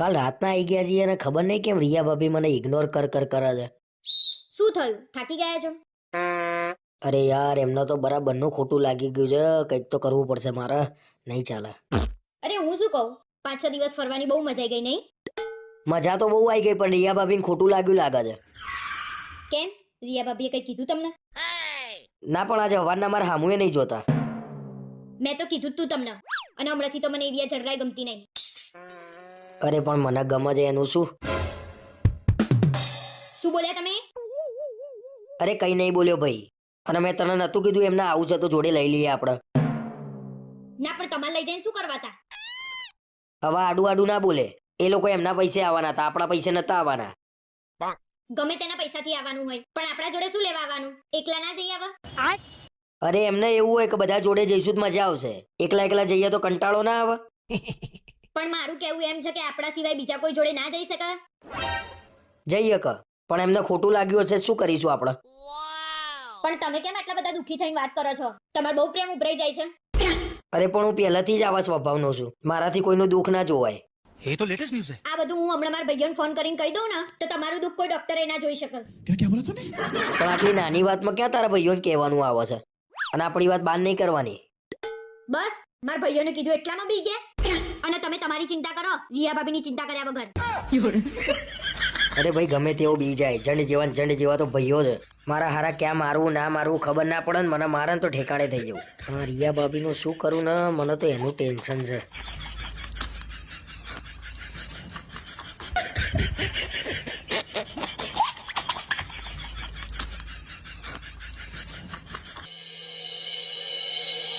કાલ રાતના આવી ગયા છીએ અને ખબર નહીં કેમ રિયા ભાભી મને ઇગ્નોર કર કર કરે છે. શું થયું? થાકી ગયા છો? અરે યાર એમને તો બરાબરનું ખોટું લાગી ગયું છે. કંઈક તો કરવું પડશે મારે. નહીં ચાલે. અરે હું શું કહું? પાંચ છ દિવસ ફરવાની બહુ મજા આવી ગઈ નહીં? મજા તો બહુ આવી ગઈ પણ રિયા ભાભીને ખોટું લાગ્યું લાગે છે. કેમ? રિયા ભાભીએ કંઈ કીધું તમને? ના પણ આજે હવારના મારા હામુએ નહીં જોતા. મેં તો કીધું તું તમને. અને હમણાંથી તો મને એવી જરાય ગમતી નહીં. અરે પણ મને ગમે છે એનું શું? શું બોલ્યા તમે? અરે કઈ નહીં બોલ્યો ભાઈ. અને મેં તને નતું કીધું એમને આવું છે તો જોડે લઈ લઈએ આપણે. ના પણ તમારે લઈ જઈને શું કરવા હતા હવે આડું આડું ના બોલે. એ લોકો એમના પૈસે આવવાના હતા આપણા પૈસે નતા આવવાના. ગમે તેના પૈસાથી આવવાનું હોય પણ આપણા જોડે શું લેવા આવવાનું? એકલા ના જઈ આવા અરે એમને એવું હોય કે બધા જોડે જઈશું તો મજા આવશે. એકલા એકલા જઈએ તો કંટાળો ના આવે. પણ મારું કેવું એમ છે કે આપણા સિવાય બીજા કોઈ જોડે ના જઈ શકે જઈએ ક. પણ એમને ખોટું લાગ્યું હશે શું કરીશું આપણે? પણ તમે કેમ આટલા બધા દુઃખી થઈને વાત કરો છો? તમારો બહુ પ્રેમ ઉભરાઈ જાય છે. અરે પણ હું પહેલાથી જ આવા સ્વભાવનો છું. મારાથી કોઈનું દુઃખ ના જોવાય. એ તો લેટેસ્ટ ન્યૂઝ આ બધું હું હમણાં મારા ભાઈઓને ફોન કરીને કહી દઉં ને તો તમારું દુઃખ કોઈ ડોક્ટરે ના જોઈ શકે. પણ આટલી નાની વાતમાં ક્યાં તારા ભાઈઓને કહેવાનું આવે છે? અને આપણી વાત બાન નહીં કરવાની. બસ મારા ભાઈઓને કીધું એટલામાં બી ગયા. અને તમે તમારી ચિંતા કરો રિયા ભાભીની ચિંતા કર્યા વગર. અરે ભાઈ, ગમે તેવો બી જાય. જંડ જેવા જંડ જેવા તો ભાઈઓ છે મારા હારા ક્યાં મારવું ના મારવું ખબર ના પડે ને મને મારે તો ઠેકાણે થઈ જવું. આ રિયા ભાભીનું શું કરું ને, મને તો એનું ટેન્શન છે.